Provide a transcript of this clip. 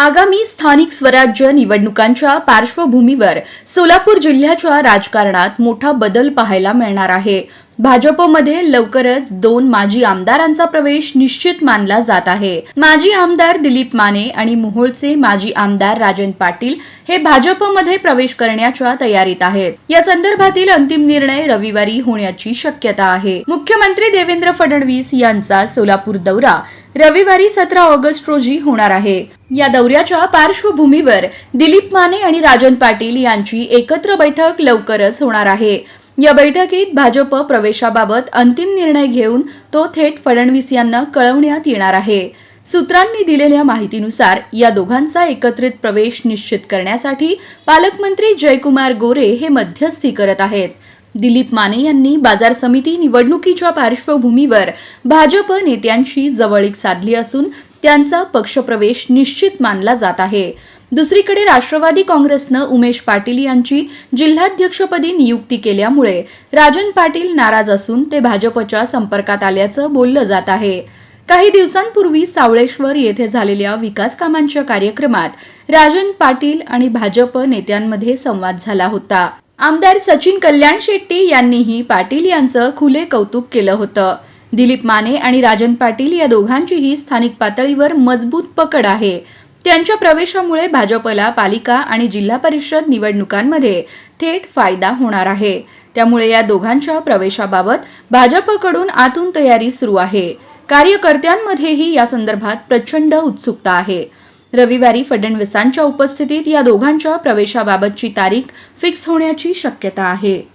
आगामी स्थानिक स्वराज्य निवडणुकांच्या पार्श्वभूमीवर सोलापूर जिल्ह्याच्या राजकारणात मोठा बदल पाहायला मिळणार आहे. भाजपमध्ये लवकरच दोन माजी आमदारांचा प्रवेश निश्चित मानला जात आहे. माजी आमदार दिलीप माने आणि मोहोळचे माजी आमदार राजन पाटील हे भाजपमध्ये प्रवेश करण्याच्या तयारीत आहेत. या संदर्भातील अंतिम निर्णय रविवारी होण्याची शक्यता आहे. मुख्यमंत्री देवेंद्र फडणवीस यांचा सोलापूर दौरा रविवारी सतरा ऑगस्ट रोजी होणार आहे. या दौऱ्याच्या पार्श्वभूमीवर दिलीप माने आणि राजन पाटील यांची एकत्र बैठक लवकरच होणार आहे. या बैठकीत भाजप प्रवेशाबाबत अंतिम निर्णय घेऊन तो थेट फडणवीस यांना कळवण्यात येणार आहे. सूत्रांनी दिलेल्या माहितीनुसार या दोघांचा एकत्रित प्रवेश निश्चित करण्यासाठी पालकमंत्री जयकुमार गोरे हे मध्यस्थी करत आहेत. दिलीप माने यांनी बाजार समिती निवडणुकीच्या पार्श्वभूमीवर भाजप नेत्यांशी जवळीक साधली असून त्यांचा पक्षप्रवेश निश्चित मानला जात आहे. दुसरीकडे राष्ट्रवादी काँग्रेसनं उमेश पाटील यांची जिल्हाध्यक्षपदी नियुक्ती केल्यामुळे राजन पाटील नाराज असून ते भाजपच्या संपर्कात आल्याचं बोललं जात आहे. काही दिवसांपूर्वी सावळेश्वर येथे झालेल्या विकास कामांच्या कार्यक्रमात राजन पाटील आणि भाजप नेत्यांमध्ये संवाद झाला होता. आमदार सचिन कल्याण शेट्टी यांनीही पाटील यांचं खुले कौतुक केलं होतं. दिलीप माने आणि राजन पाटील या दोघांचीही स्थानिक पातळीवर मजबूत पकड आहे. त्यांच्या प्रवेशामुळे भाजपला पालिका आणि जिल्हा परिषद निवडणुकांमध्ये थेट फायदा होणार आहे. त्यामुळे या दोघांच्या प्रवेशाबाबत भाजपकडून आतून तयारी सुरू आहे. कार्यकर्त्यांमध्येही या संदर्भात प्रचंड उत्सुकता आहे. रविवारी फडणवीसांच्या उपस्थितीत या दोघांच्या प्रवेशाबाबतची तारीख फिक्स होण्याची शक्यता आहे.